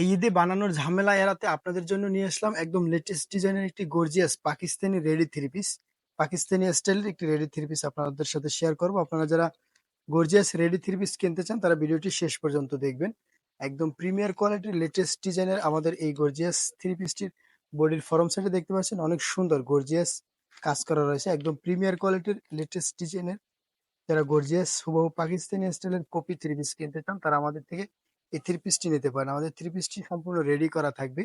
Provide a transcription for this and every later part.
এই ঈদে বানানোর ঝামেলা এড়াতে আপনাদের জন্য নিয়ে আসলাম একদম লেটেস্ট ডিজাইনের একটি gorgeous Pakistani ready three piece Pakistani স্টাইলের একটি রেডি থ্রি পিস আপনাদের সাথে শেয়ার করব। আপনারা যারা গর্জিয়াস রেডি থ্রি পিস কিনতে চান, তারা ভিডিওটি শেষ পর্যন্ত দেখবেন। একদম প্রিমিয়ার কোয়ালিটির লেটেস্ট ডিজাইনের আমাদের এই গর্জিয়াস থ্রি পিসটির বডির ফরম সাইডে দেখতে পাচ্ছেন। অনেক সুন্দর গর্জিয়াস কাজ করা রয়েছে। একদম প্রিমিয়ার কোয়ালিটির লেটেস্ট ডিজাইনের যারা গর্জিয়াস হুবহু পাকিস্তানি স্টাইলের কপি থ্রি পিস কিনতে চান, তারা আমাদের থেকে এই থ্রি পিসটি নিতে পারেন। আমাদের থ্রি পিসটি সম্পূর্ণ রেডি করা থাকবে।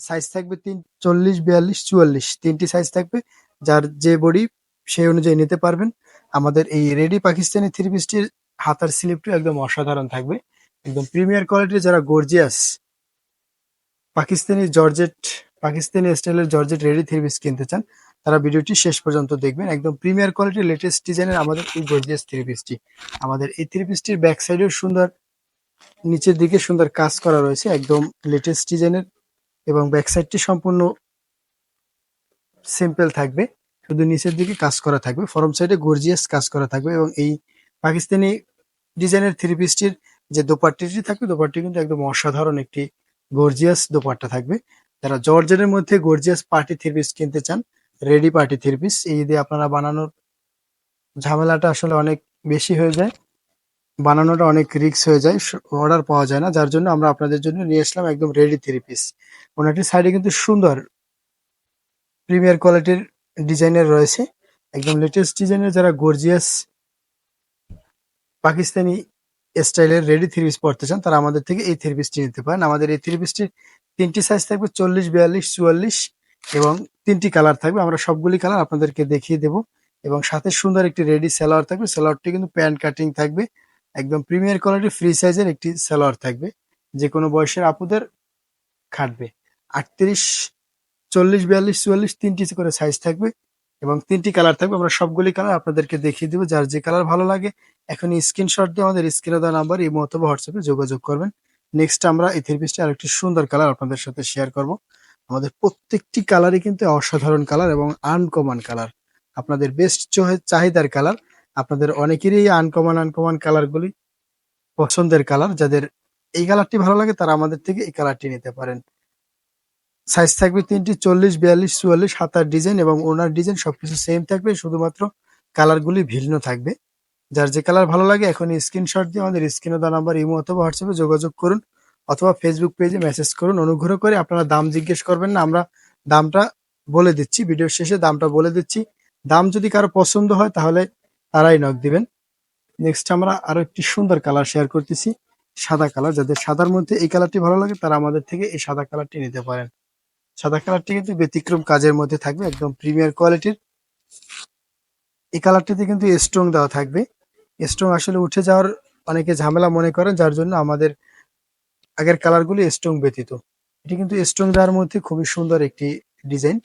সাইজ থাকবে তিন, চল্লিশ, বিয়াল্লিশ, চুয়াল্লিশ। তিনটি সাইজ থাকবে। যার যে বডি সেই অনুযায়ী নিতে পারবেন। আমাদের এই রেডি পাকিস্তানি থ্রি পিসটির হাতার স্লিপটি একদম অসাধারণ থাকবে। একদম প্রিমিয়ার কোয়ালিটির যারা গর্জিয়াস পাকিস্তানি জর্জেট, পাকিস্তানি স্টাইলের জর্জেট রেডি থ্রি পিস কিনতে চান, তারা ভিডিওটি শেষ পর্যন্ত দেখবেন। একদম প্রিমিয়ার কোয়ালিটির লেটেস্ট ডিজাইনের আমাদের এই গর্জিয়াস থ্রি পিসটি আমাদের এই থ্রি পিসটির ব্যাক সাইডেও সুন্দর নিচের দিকে সুন্দর কাজ করা রয়েছে, একদম লেটেস্ট ডিজাইনের এবং ব্যাক সাইডটি সম্পূর্ণ সিম্পল থাকবে। শুধু নিচের দিকে কাজ করা থাকবে ফরম সাইডে গর্জিয়াস কাজ করা থাকবে এবং এই পাকিস্তানি ডিজাইনের থ্রি পিসটির যে দোপাট্টিটি থাকবে, দোপাট্টি কিন্তু একদম অসাধারণ একটি গর্জিয়াস দোপাট্টা থাকবে। যারা জর্জেনের মধ্যে গর্জিয়াস পার্টি থ্রি পিস কিনতে চান রেডি পার্টি থ্রি পিস এই দিয়ে আপনারা বানানোর ঝামেলাটা আসলে অনেক বেশি হয়ে যায়। বানানোটা অনেক রিস্ক হয়ে যায় অর্ডার পাওয়া যায় না। যার জন্য আমরা আপনাদের জন্য নিয়ে আসলাম একদম রেডি থ্রি পিস ওনাটির সাইডে কিন্তু সুন্দর প্রিমিয়ার কোয়ালিটির ডিজাইনের রয়েছে। একদম লেটেস্ট ডিজাইনের যারা গর্জিয়াস পাকিস্তানি স্টাইলের রেডি থ্রি পিস পড়তে চান, তারা আমাদের থেকে এই থ্রি পিসটি নিতে পারেন। আমাদের এই থ্রি পিসটির তিনটি সাইজ থাকবে চল্লিশ, বিয়াল্লিশ, চুয়াল্লিশ এবং তিনটি কালার থাকবে। আমরা সবগুলি কালার আপনাদেরকে দেখিয়ে দেব এবং সাথে সুন্দর একটি রেডি সেলোয়ার থাকবে। সেলোয়ারটি কিন্তু প্যান্ট কাটিং থাকবে। একদম প্রিমিয়ার কোয়ালিটি ফ্রি সাইজের একটি সেলোয়ার থাকবে। যে কোনো বয়সের আপুদের খাটবে। আটত্রিশ, চল্লিশ, বিয়াল্লিশ, চুয়াল্লিশ তিনটি করে সাইজ থাকবে এবং তিনটি কালার থাকবে। আমরা সবগুলি কালার আপনাদেরকে দেখিয়ে দেবো। যার যে কালার ভালো লাগে এখন স্ক্রিনশট দিয়ে আমাদের স্ক্রিনে দেওয়া নাম্বার এই অথবা হোয়াটসঅ্যাপে যোগাযোগ করবেন। নেক্সট আমরা এই থ্রি পিসটি আরেকটি সুন্দর কালার আপনাদের সাথে শেয়ার করব। আমাদের প্রত্যেকটি কালারই কিন্তু অসাধারণ কালার এবং আনকমন কালার আপনাদের বেস্ট চাহিদার কালার আপনাদের অনেকেরই আনকমন আনকমন কালারগুলি পছন্দের কালার যাদের এই কালারটি ভালো লাগে, তারা আমাদের থেকে এই কালারটি নিতে পারেন। সাইজ থাকবে তিনটি, চল্লিশ, বিয়াল্লিশ, চুয়াল্লিশ হাতার ডিজাইন এবং ওনার ডিজাইন সবকিছু সেম থাকবে, শুধুমাত্র কালারগুলি ভিন্ন থাকবে। যার যে কালার ভালো লাগে এখন স্ক্রিনশট দিয়ে আমাদের স্ক্রিনে দেওয়া নাম্বার ইমো অথবা হোয়াটসঅ্যাপে যোগাযোগ করুন অথবা ফেসবুক পেজে মেসেজ করুন। অনুগ্রহ করে আপনারা দাম জিজ্ঞেস করবেন না, আমরা দামটা বলে দিচ্ছি। ভিডিওর শেষে দামটা বলে দিচ্ছি। দাম যদি কারও পছন্দ হয়, তাহলে তারাই নক দিবেন। নেক্সট আমরা আরও একটি সুন্দর কালার শেয়ার করতেছি, সাদা কালার যাদের সাদার মধ্যে এই কালারটি ভালো লাগে, তারা আমাদের থেকে এই সাদা কালারটি নিতে পারেন। সাদা কালারটি কিন্তু ব্যতিক্রম কাজের মধ্যে থাকবে, একদম প্রিমিয়ার কোয়ালিটির এই কালারটিতে কিন্তু স্ট্রং দেওয়া থাকবে। স্ট্রং আসলে উঠে যাওয়ার অনেকে ঝামেলা মনে করেন, যার জন্য আমাদের আগের কালারগুলি স্ট্রং ব্যতীত। এটি কিন্তু স্ট্রং দেওয়ার মধ্যে খুবই সুন্দর একটি ডিজাইন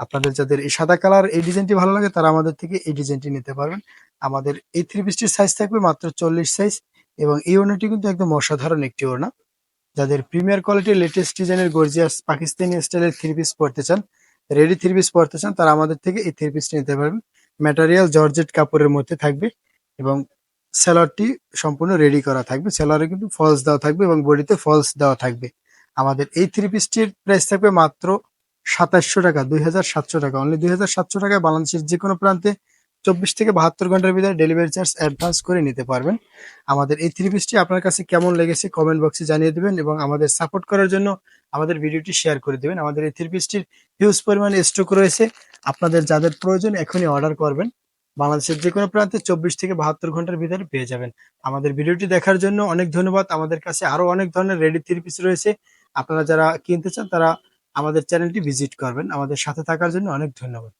আপনাদের যাদের এই সাদা কালার এই ডিজাইনটি ভালো লাগে, তারা আমাদের থেকে এই ডিজাইনটি নিতে পারবেন। আমাদের এই থ্রি পিসটির সাইজ থাকবে মাত্র চল্লিশ সাইজ এবং এই ওড়নাটি কিন্তু একদম অসাধারণ একটি ওড়না। যাদের প্রিমিয়ার কোয়ালিটির লেটেস্ট ডিজাইনের গর্জিয়াস পাকিস্তানি স্টাইলের থ্রি পিস পড়তে চান রেডি থ্রি পিস পড়তে চান, তারা আমাদের থেকে এই থ্রি পিসটি নিতে পারবেন। ম্যাটেরিয়াল জর্জেট কাপড়ের মধ্যে থাকবে এবং সেলারটি সম্পূর্ণ রেডি করা থাকবে। সেলারে কিন্তু ফলস দেওয়া থাকবে এবং বডিতে ফলস দেওয়া থাকবে। আমাদের এই থ্রি পিসটির প্রাইস থাকবে মাত্র সাতাশশো টাকা, দুই হাজার সাতশো টাকা। অনলি দুই হাজার সাতশো টাকায় বাংলাদেশের যে কোনো প্রান্তে চব্বিশ থেকে বাহাত্তর ঘণ্টার ভিতরে ডেলিভারি চার্জ অ্যাডভান্স করে নিতে পারবেন। আমাদের এই থ্রি পিসটি আপনার কাছে কেমন লেগেছে কমেন্ট বক্সে জানিয়ে দেবেন এবং আমাদের সাপোর্ট করার জন্য আমাদের ভিডিওটি শেয়ার করে দেবেন। আমাদের এই থ্রি পিসটির হিউজ পরিমাণে স্টক রয়েছে। আপনাদের যাদের প্রয়োজন এখনই অর্ডার করবেন। বাংলাদেশের যে কোনো প্রান্তে চব্বিশ থেকে বাহাত্তর ঘণ্টার ভিতরে পেয়ে যাবেন। আমাদের ভিডিওটি দেখার জন্য অনেক ধন্যবাদ। আমাদের কাছে আরও অনেক ধরনের রেডি থ্রি পিস রয়েছে। আপনারা যারা কিনতে চান তারা আমাদের চ্যানেলটি ভিজিট করবেন। আমাদের সাথে থাকার জন্য অনেক ধন্যবাদ।